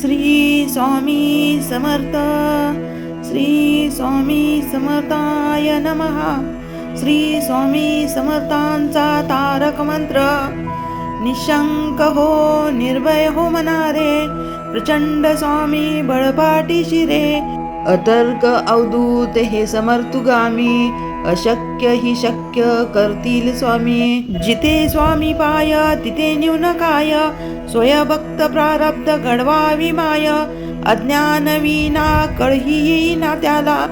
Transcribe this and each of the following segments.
श्री स्वामी समर्थ श्री स्वामी समर्थाय नमः श्री स्वामी समर्थांचा तारक मंत्र निशंक हो निर्भय हो मनारे प्रचंड स्वामी बळपाटी शिरे अतर्क अवधूत हे समर्थुगामी अशक्य ही शक्य करतील स्वामी. जिथे स्वामी पाय तिथे न्यून काय? स्वयभक्त प्रारब्ध घडवावी माय. अज्ञान विना कळही ना त्याला.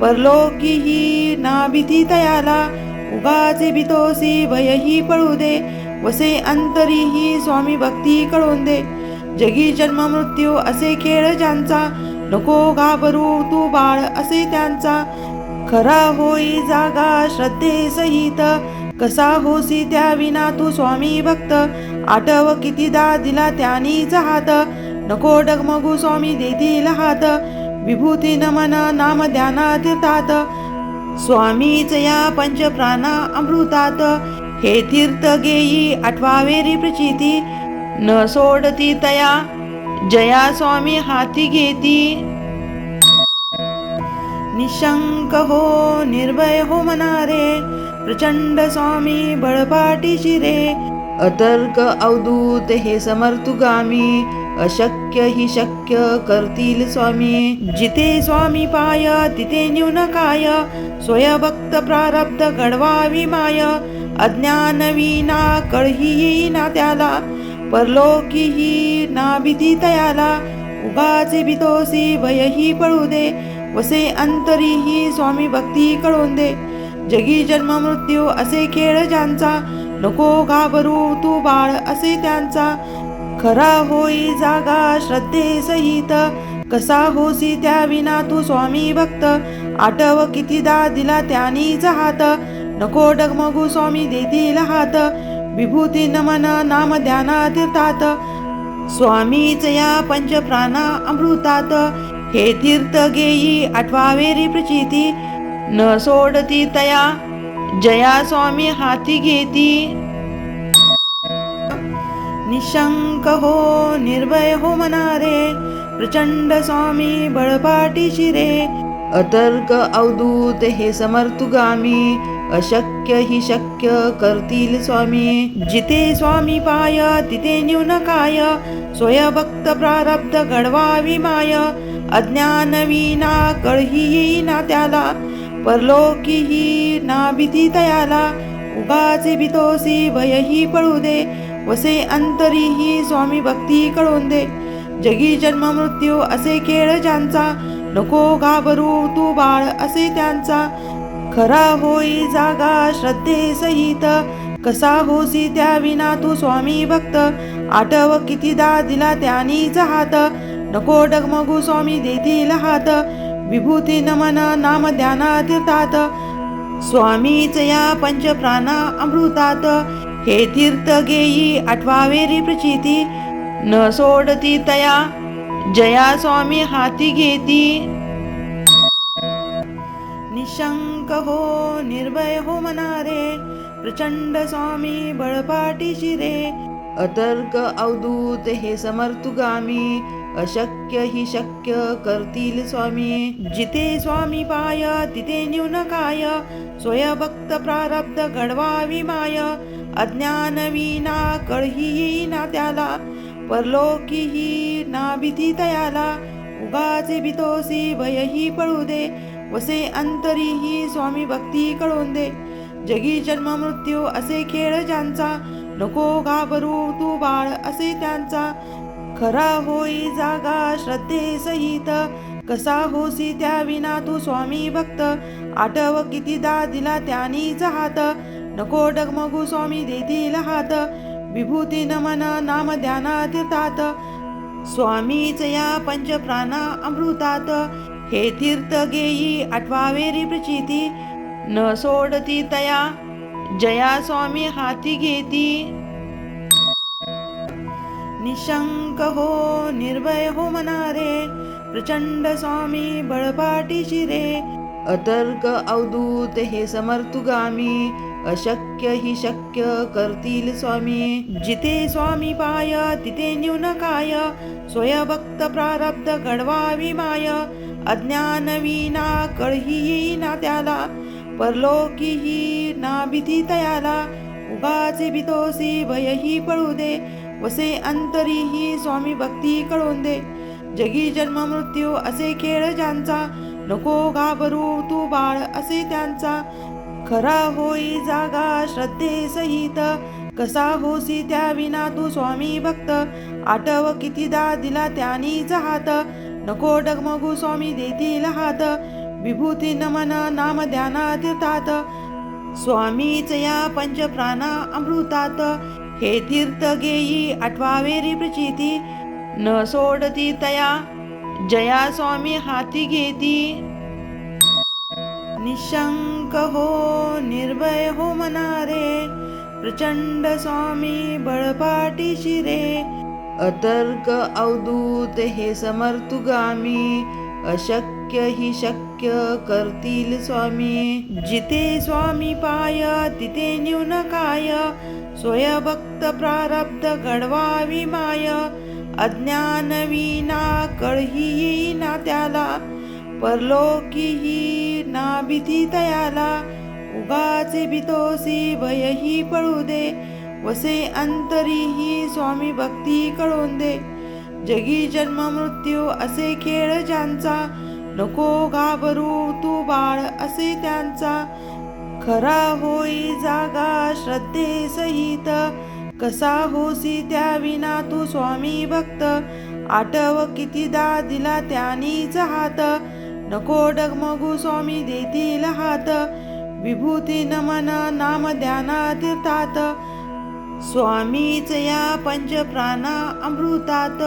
परलोकीही ना भीती तयाला उगाचे भितोसी भयही पळू दे. वसे अंतरीही स्वामी भक्ती कळून दे. जगी जन्म मृत्यू असे खेळ ज्यांचा. नको घाबरू तू बाळ असे त्यांचा. खरा होई जागा श्रद्धे सहित. कसा होसी त्या विना तू स्वामी भक्त. आठव कितीदा दिला त्यानीच हात नको डगमगू स्वामी देतील हात विभूती नमन नाम ध्याना तीर्थात स्वामीच या पंचप्राणा अमृतात. हे तीर्थ गेई आठवावेरी प्रचिती. न सोडती तया. जया स्वामी हाती घेती. निशंक हो निर्भय हो मनारे प्रचंड स्वामी बळपाटी शिरे। अतर्क अवधूत हे समर्थुगामी अशक्य ही शक्य करतील स्वामी। जिथे स्वामी पाय तिथे न्यून काय। स्वयभक्त प्रारब्ध घडवावी माय। अज्ञान विना कळही ना त्याला। परलोकीही ना भीती तयाला। उगाचे भीतोसी भयही पळू दे। वसे अंतरीही स्वामी भक्ती कळून दे. जगी जन्म मृत्यू असे खेळ ज्यांचा नको घाबरू तू बाळ असे त्यांचा. खरा होई जागा श्रद्धे सहित कसा होसी त्या विना तू स्वामी भक्त. आठव कितीदा दिला त्यानीच हात नको डगमगू स्वामी देतील हात. विभूती नमन नाम ध्याना तीर्थात. स्वामीच या पंचप्राणा अमृतात. हे तीर्थ घेई आठवावेरी प्रचिती न सोडती तया जया स्वामी हाती घेती. निशंक हो निर्भय हो मनारे प्रचंड स्वामी बळपाटी शिरे. अतर्क अवधूत हे समर्थुगामी अशक्य ही शक्य करतील स्वामी. जिथे स्वामी पाय तिथे न्यून काय स्वयभक्त प्रारब्ध घडवावी माय. अज्ञान विना कळही ना त्याला परलोकीही ना भीती तयाला उगाचे भीतोसी भयही पळू दे वसे अंतरीही स्वामी भक्ती कळून दे. जगी जन्म मृत्यू असे खेळ ज्यांचा नको घाबरू तू बाळ असे त्यांचा. खरा होई जागा श्रद्धे सहित कसा होसी त्या विना तू स्वामी भक्त. आठव कितीदा दिला त्यानीच हात नको डगमगू स्वामी देतील हात. विभूती नमन नाम ध्याना तीर्थात स्वामीच या पंचप्राणा अमृतात. हे तीर्थ गेई आठवावेरी प्रचिती. न सोडती तया जया स्वामी हाती घेती. निशंक हो निर्भय हो मनारे प्रचंड स्वामी बळपाटी शिरे. अतर्क अवधूत हे समर्थुगामी अशक्य ही शक्य करतील स्वामी. जिथे स्वामी पाय तिथे न्यून काय. स्वयभक्त प्रारब्ध घडवावी माय. अज्ञान विना कळही ना त्याला. परलोकीही ना भीती तयाला उगाचे भितोसी भयही पळू दे. वसे अंतरीही स्वामी भक्ती कळून दे. जगी जन्म मृत्यू असे खेळ ज्यांचा. नको घाबरू तू बाळ असे त्यांचा. खरा होई जागा श्रद्धे सहित कसा होसी त्या विना तू स्वामी भक्त. आठव कितीदा दिला त्यानीच हात नको डगमगू स्वामी देतील हात. विभूती नमन नाम ध्याना तीर्थात स्वामीच या पंचप्राणा अमृतात. हे तीर्थ गेई आठवावेरी प्रचिती. न सोडती तया. जया स्वामी हाती घेती. निशंक हो निर्भय हो मनारे प्रचंड स्वामी बळपाटी शिरे। अतर्क अवधूत हे समर्थुगामी अशक्य ही शक्य करतील स्वामी। जिथे स्वामी पाय तिथे न्यून काय। स्वयभक्त प्रारब्ध घडवावी माय। अज्ञान विना कळही येईना त्याला। परलोकीही ना भीती तयाला। उगाचे भितोसी भयही पळू दे। वसे अंतरीही स्वामी भक्ती कळून दे. जगी जन्म मृत्यू असे खेळ ज्यांचा नको घाबरू तू बाळ असे त्यांचा. खरा होई जागा श्रद्धे सहित कसा होसी त्या विना तू स्वामी भक्त. आठव कितीदा दिला त्यानीच हात नको डगमगू स्वामी देतील हात. विभूती नमन नाम ध्याना तीर्थात स्वामीच या पंच प्राणा अमृतात. हे तीर्थ घेई आठवावेरी प्रचिती न सोडती तया जया स्वामी हाती घेती. निशंक हो निर्भय हो मनारे प्रचंड स्वामी बळपाटी शिरे. अतर्क अवधूत हे समर्थुगामी अशक्य ही शक्य करतील स्वामी. जिथे स्वामी पाय तिथे न्यून काय स्वयभक्त प्रारब्ध घडवावी माय अज्ञान विना कळही ना त्याला परलोकीही ना भीती तयाला उगाचे भीतोसी भयही पळू दे वसे अंतरीही स्वामी भक्ती कळून दे. जगी जन्म मृत्यू असे खेळ ज्यांचा नको घाबरू तू बाळ असे त्यांचा खरा होई जागा श्रद्धे सहित कसा होसी त्या विना तू स्वामी भक्त. आठव कितीदा दिला त्यानीच हात नको डगमगू स्वामी देतील हात. विभूती नमन नाम ध्याना तीर्थात स्वामीच या पंच प्राणा अमृतात.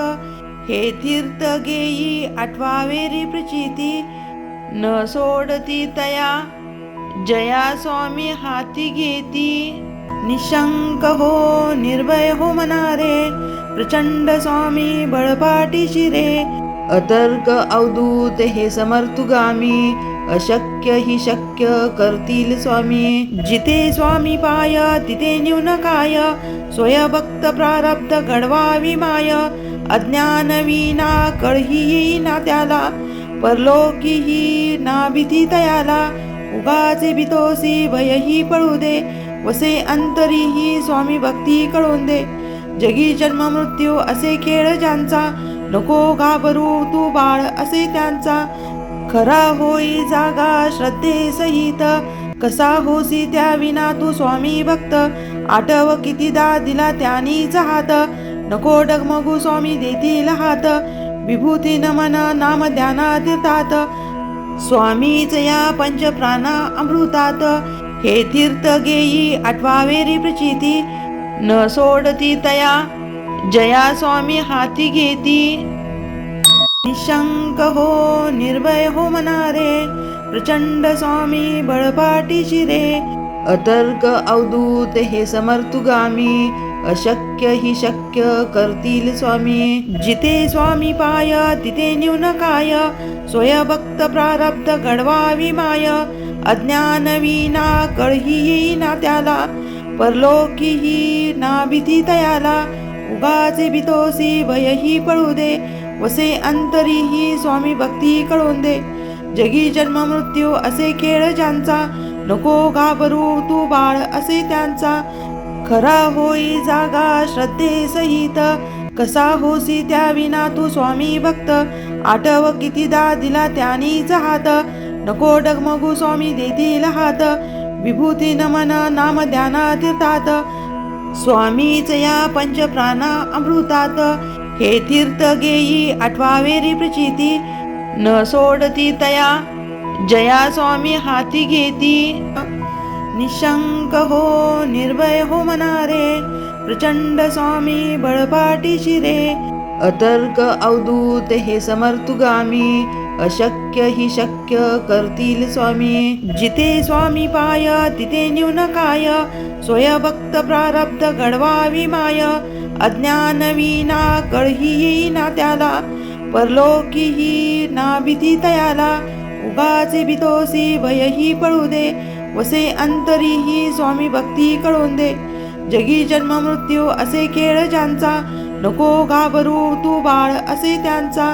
हे तीर्थ घेई आठवावेरी प्रचिती. न सोडती तया जया स्वामी हाती घेती. निशंक हो निर्भय हो मनारे. प्रचंड स्वामी बळपाटी शिरे. अतर्क अवधूत हे समर्थुगामी. अशक्य ही शक्य करतील स्वामी. जिथे स्वामी पाय तिथे न्यून काय. स्वयभक्त प्रारब्ध घडवावी माय. अज्ञान विना कळही येईना त्याला. परलोकीही ना भीती तयाला उगाचे भीतोसी भयही पळू दे वसे अंतरीही स्वामी भक्ती कळून दे जगी जन्म मृत्यू असे खेळ ज्यांचा नको घाबरू तू बाळ असे त्यांचा. खरा होई जागा श्रद्धे सहित कसा होसी त्या विना तू स्वामी भक्त. आठव कितीदा दिला त्यानीच हात नको डगमगू स्वामी देतील हात. विभूती नमन नाम ध्याना तीर्थात स्वामीच या पंच प्राणा अमृतात. हे तीर्थ घेई आठवावेरी प्रचिती. न सोडती तया जया स्वामी हाती घेती. निशंक हो निर्भय हो मनारे प्रचंड स्वामी बळपाटी शिरे. अतर्क अवधूत हे समर्थुगामी अशक्य ही शक्य करतील स्वामी. जिथे स्वामी पाय तिथे न्यून काय. स्वयभक्त प्रारब्ध घडवावी माय. अज्ञान विना कळही ना त्याला. परलोकीही ना भीती तयाला उगाचे भीतोसी भयही पळू दे. वसे अंतरीही स्वामी भक्ती कळून दे. जगी जन्म मृत्यू असे खेळ ज्यांचा. नको घाबरू तू बाळ असे त्यांचा. खरा होई जागा श्रद्धे सहित कसा होसी त्या विना तू स्वामी भक्त. आठव कितीदा दिला त्यानीच हात नको डगमगू स्वामी देतील हात. विभूती नमन नाम ध्याना तीर्थात. स्वामीच या पंच प्राणा अमृतात. हे तीर्थ गेई आठवावेरी प्रचिती. न सोडती तया. जया स्वामी हाती घेती. निशंक हो निर्भय हो मनारे प्रचंड स्वामी बळपाटी शिरे। अतर्क अवधूत हे समर्थुगामी अशक्य ही शक्य करतील स्वामी। जिथे स्वामी पाय तिथे न्यून काय। स्वयभक्त प्रारब्ध घडवावी माय। अज्ञान विना कळही येईना त्याला। परलोकीही ना भीती तयाला। उगाचे भितोसी भयही पळू दे। वसे अंतरी ही स्वामी भक्ती कळून दे. जगी जन्म मृत्यू असे खेळ ज्यांचा नको घाबरू तू बाळ असे त्यांचा.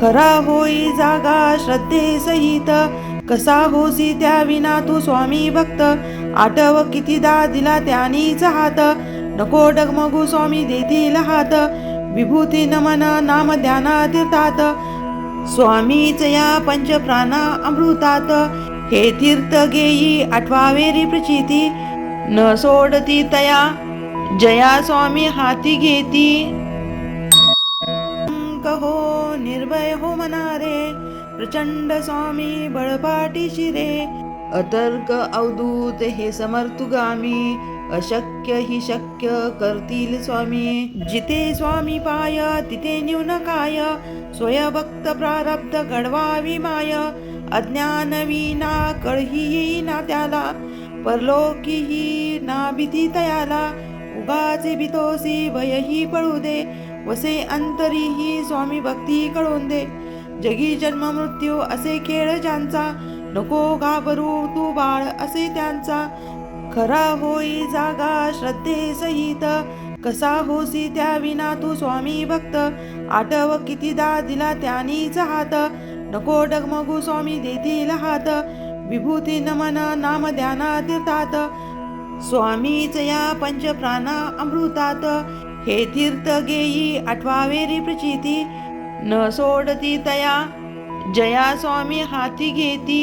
खरा होई जागा श्रद्धे सहित कसा होसी त्या विना तू स्वामी भक्त. आठव कितीदा दिला त्यानीच हात नको डगमगू स्वामी देतील हात. विभूती नमन नाम ध्याना तीर्थात स्वामीच या पंचप्राणा अमृतात. हे तीर्थ घेई आठवावेरी प्रचिती न सोडती तया जया स्वामी हाती घेती. कहो निर्भय हो मनारे प्रचंड स्वामी बळपाटी शिरे. अतर्क अवधूत हे समर्थुगामी अशक्य ही शक्य करतील स्वामी. जिथे स्वामी पाय तिथे न्यून काय स्वयभक्त प्रारब्ध घडवावी माय. अज्ञान विना कळही येईना त्याला परलोकीही ना भीती तयाला उगाचे भीतोसी भयही पळू दे वसे अंतरीही स्वामी भक्ती कळून दे. जगी जन्म मृत्यू असे खेळ ज्यांचा नको घाबरू तू बाळ असे त्यांचा. खरा होई जागा श्रद्धे सहित कसा होसी त्या विना तू स्वामी भक्त. आठव कितीदा दिला त्यानीच हात नको डगमगू स्वामी देतील हात विभूती नमन नाम ध्याना तीर्थात स्वामीच या पंचप्राणा अमृतात हे तीर्थ घेई आठवावेरी प्रचिती न सोडती तया जया स्वामी हाती घेती.